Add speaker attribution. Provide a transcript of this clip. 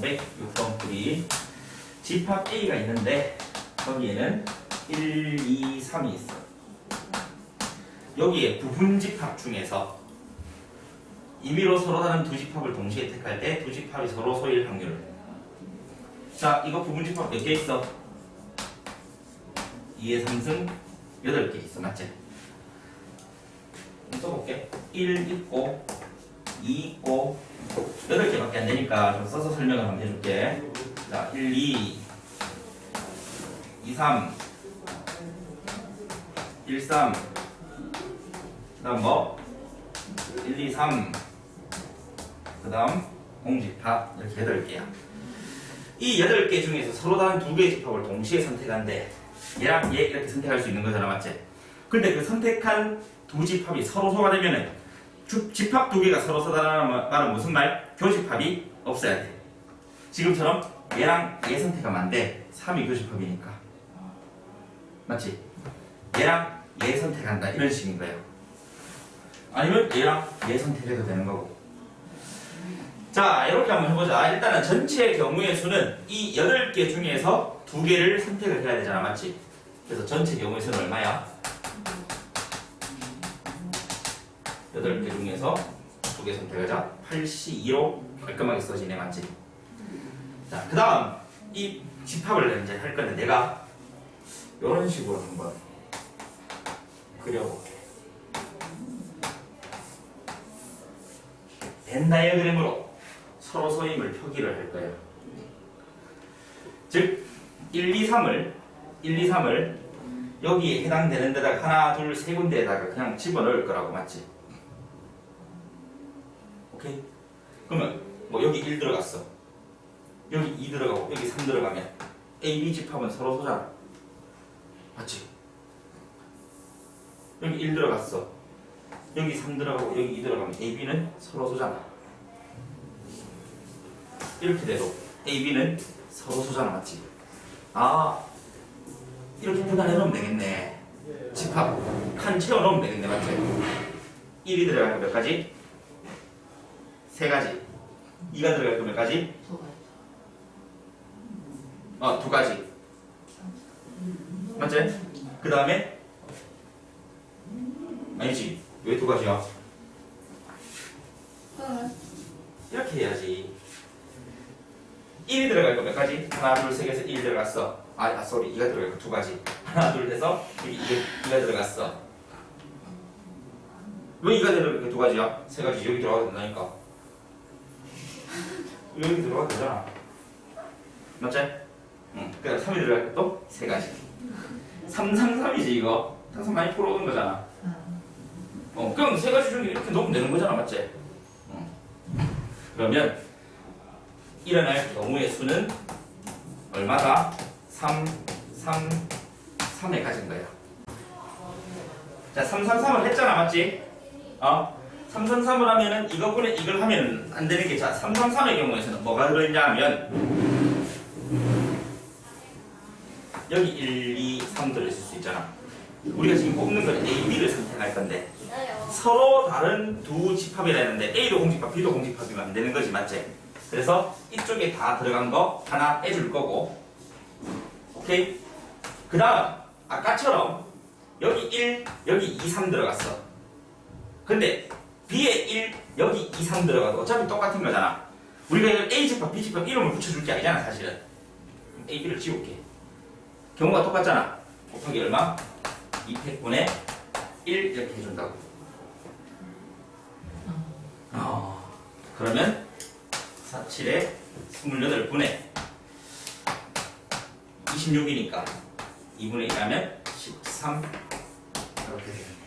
Speaker 1: 506번 풀이 집합 A가 있는데 거기에는 1, 2, 3이 있어. 여기에 부분 집합 중에서 임의로 서로 다른 두 집합을 동시에 택할 때 두 집합이 서로 소일 확률. 자, 이거 부분 집합 몇 개 있어? 2의 3승 8개 있어. 맞지? 써볼게. 1 있고 2 있고 8개밖에 안 되니까 좀 써서 설명을 한번 해줄게. 자, 1, 2, 2, 3, 1, 3, 그 다음 뭐? 1, 2, 3, 그 다음 공집합 이렇게 8개야. 이 8개 중에서 서로 다른 두 개의 집합을 동시에 선택한데 얘랑 얘 이렇게 선택할 수 있는 거잖아, 맞지? 근데 그 선택한 두 집합이 서로 소가 되면은 주- 집합 두 개가 서로 서다라는 무슨 말? 교집합이 없어야 돼. 지금처럼 얘랑 얘 선택하면 안 돼. 3이 교집합이니까. 맞지? 얘랑 얘 선택한다. 이런 식인 거예요. 아니면 얘랑 얘 선택해도 되는 거고. 자, 이렇게 한번 해보자. 일단은 전체 경우의 수는 이 8개 중에서 두 개를 선택을 해야 되잖아. 맞지? 그래서 전체 경우의 수는 얼마야? 8개 중에서 두 개 선택하자. 82로 깔끔하게 써지네. 맞지? 자, 그 다음 이 집합을 이제 할 건데 내가 이런 식으로 한번 그려볼게. 벤 다이어그램으로 서로 소임을 표기를 할 거예요. 즉, 1, 2, 3을 1, 2, 3을 여기에 해당되는 데다가 하나, 둘, 세 군데에다가 그냥 집어넣을 거라고 맞지? 오케이? 그러면 뭐 여기 1 들어갔어. 여기 2 들어가고 여기 3 들어가면 A, B 집합은 서로 소잖아. 맞지? 여기 1 들어갔어. 여기 3 들어가고 여기 2 들어가면 A, B는 서로 소잖아. 이렇게 돼도 A, B는 서로 소잖아. 맞지? 아, 이렇게 분할해 놓으면 되겠네. 집합 칸 채워 놓으면 되겠네. 맞지? 1이 들어가면 몇 가지? 세 가지. 2가 들어갈 거몇 가지? 어, 두 가지. 맞지? 그 다음에 아니지. 왜 두 가지야? 이렇게 해야지. 1이 들어갈 거몇 가지? 하나, 둘, 세 개에서 1 들어갔어. 아, 아, 쏘리. 2가 들어갈 거 두 가지. 하나, 둘 해서 여기 2가, 2가 들어갔어. 왜 2가 들어갈 거두 가지야? 세 가지 여기 들어가도 된다니까. 여기 들어가도 되잖아. 맞지? 응. 그 다음 3이 들어갈 것도 세 가지. 3, 3, 3이지 이거. 항상 많이 풀어오는 거잖아. 어, 그럼 세 가지 중에 이렇게 넣으면 되는 거잖아, 맞지? 응. 그러면 일어날 경우의 수는 얼마다? 3, 3, 3에 가진 거야. 자, 3, 3, 3을 했잖아, 맞지? 어? 3, 3, 3을 하면은 이것분에 이걸 하면 안 되는 게 자, 3, 3, 3의 경우에서는 뭐가 들어있냐 하면 여기 1, 2, 3 들어있을 수 있잖아. 우리가 지금 뽑는 건 A, B를 선택할 건데 서로 다른 두 집합이라 했는데 A도 공집합, B도 공집합이면 안 되는 거지, 맞지? 그래서 이쪽에 다 들어간 거 하나 빼줄 거고, 오케이? 그 다음, 아까처럼 여기 1, 여기 2, 3 들어갔어. 근데 B에 1, 여기 2, 3 들어가도 어차피 똑같은 거잖아. 우리가 이걸 A 집합, B 집합 이름을 붙여줄 게 아니잖아, 사실은. A, B를 지울게. 경우가 똑같잖아. 곱하기 얼마? 2팩분의 1 이렇게 해준다고. 어, 그러면 47에 28분의 26이니까 2분의 1 하면 13 이렇게 되겠네.